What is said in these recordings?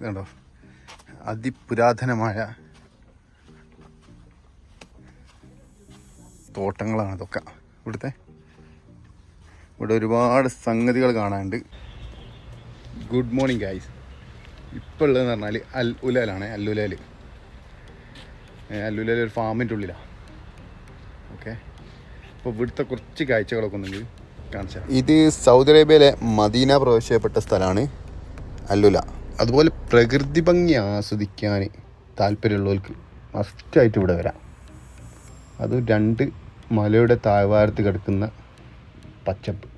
ഇതുണ്ടോ അതിപുരാതനമായ തോട്ടങ്ങളാണ് ഇതൊക്കെ ഇവിടുത്തെ. ഇവിടെ ഒരുപാട് സംഗതികൾ കാണാനുണ്ട്. ഗുഡ് മോർണിംഗ് ഗായ്സ് ഇപ്പോൾ ഉള്ളതെന്ന് പറഞ്ഞാൽ അൽ ഉലാലാണ് അല്ലുലാൽ അല്ലുലാൽ ഒരു ഫാമിന്റെ ഉള്ളിലാണ് ഓക്കെ. അപ്പോൾ ഇവിടുത്തെ കുറച്ച് കാഴ്ചകളൊക്കെ ഒന്നെങ്കിൽ കാണിച്ചാൽ ഇത് സൗദി അറേബ്യയിലെ മദീന പ്രവേശിക്കപ്പെട്ട സ്ഥലമാണ് അല്ലുല അതുപോലെ പ്രകൃതി ഭംഗി ആസ്വദിക്കാൻ താല്പര്യമുള്ളവർക്ക് മസ്റ്റായിട്ട് ഇവിടെ വരാം. അത് രണ്ട് മലയുടെ താഴ്വാരത്ത് കിടക്കുന്ന പച്ചപ്പ്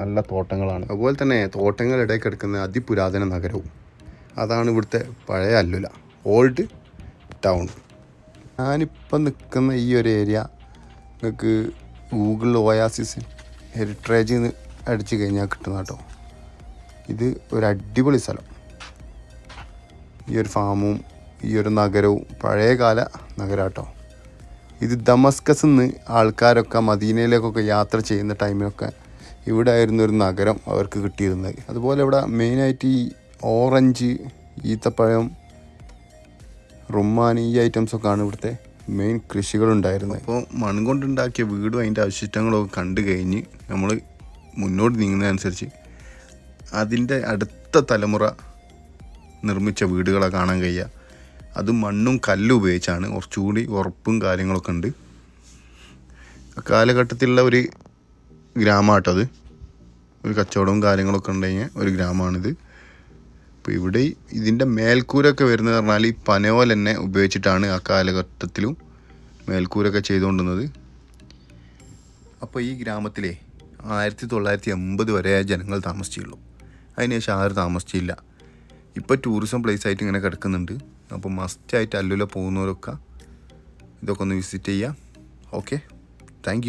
നല്ല തോട്ടങ്ങളാണ്. അതുപോലെ തന്നെ തോട്ടങ്ങളിടയിൽ കിടക്കുന്ന അതിപുരാതന നഗരവും അതാണ് ഇവിടുത്തെ പഴയ അല്ലുല ഓൾഡ് ടൗൺ ഞാനിപ്പം നിൽക്കുന്ന ഈ ഒരു ഏരിയ നിങ്ങൾക്ക് ഗൂഗിളിൽ ഓയാസിസ് ഹെറിറ്റേജ് അടിച്ചു കഴിഞ്ഞാൽ കിട്ടുന്ന കേട്ടോ ഇത് ഒരു അടിപൊളി സ്ഥലം. ഈ ഒരു ഫാമും ഈ ഒരു നഗരവും പഴയകാല നഗരാട്ടോ. ഇത് ദമസ്കസ് നിന്ന് ആൾക്കാരൊക്കെ മദീനയിലേക്കൊക്കെ യാത്ര ചെയ്യുന്ന ടൈമിലൊക്കെ ഇവിടെ ആയിരുന്നു ഒരു നഗരം അവർക്ക് കിട്ടിയിരുന്നത്. അതുപോലെ ഇവിടെ മെയിനായിട്ട് ഈ ഓറഞ്ച് ഈത്തപ്പഴം റുമ്മാൻ ഈ ഐറ്റംസൊക്കെയാണ് ഇവിടുത്തെ മെയിൻ കൃഷികളുണ്ടായിരുന്നത്. അപ്പോൾ മൺകൊണ്ടുണ്ടാക്കിയ വീടും അതിന്റെ അവശിഷ്ടങ്ങളൊക്കെ കണ്ടു കഴിഞ്ഞ് നമ്മൾ മുന്നോട്ട് നീങ്ങുന്നതനുസരിച്ച് അതിന്റെ അടുത്ത തലമുറ നിർമ്മിച്ച വീടുകളെ കാണാൻ കഴിയുക അത് മണ്ണും കല്ലും ഉപയോഗിച്ചാണ്. കുറച്ചുകൂടി ഉറപ്പും കാര്യങ്ങളൊക്കെ ഉണ്ട്. കാലഘട്ടത്തിലുള്ള ഒരു ഗ്രാമമാട്ടത് ഒരു കച്ചവടവും കാര്യങ്ങളൊക്കെ ഉണ്ട് ഉണ്ടെങ്കിൽ ഒരു ഗ്രാമമാണിത്. അപ്പോൾ ഇവിടെ ഇതിന്റെ മേൽക്കൂരൊക്കെ വരുന്നത് പറഞ്ഞാൽ ഈ പനയോൽ തന്നെ ഉപയോഗിച്ചിട്ടാണ് ആ കാലഘട്ടത്തിലും മേൽക്കൂരൊക്കെ ചെയ്തുകൊണ്ടിരുന്നത്. അപ്പോൾ ഈ ഗ്രാമത്തിലെ ആയിരത്തി തൊള്ളായിരത്തി എൺപത് വരെ ജനങ്ങൾ താമസിച്ചുള്ളൂ. അതിനുശേഷം ആരും താമസിച്ചില്ല. ഇപ്പോൾ ടൂറിസം പ്ലേസ് ആയിട്ട് ഇങ്ങനെ കിടക്കുന്നുണ്ട്. അപ്പോൾ മസ്റ്റ് ആയിട്ട് അല്ലുല പോകുന്നവരൊക്കെ ഇതൊക്കെ ഒന്ന് വിസിറ്റ് ചെയ്യാം. Okay thank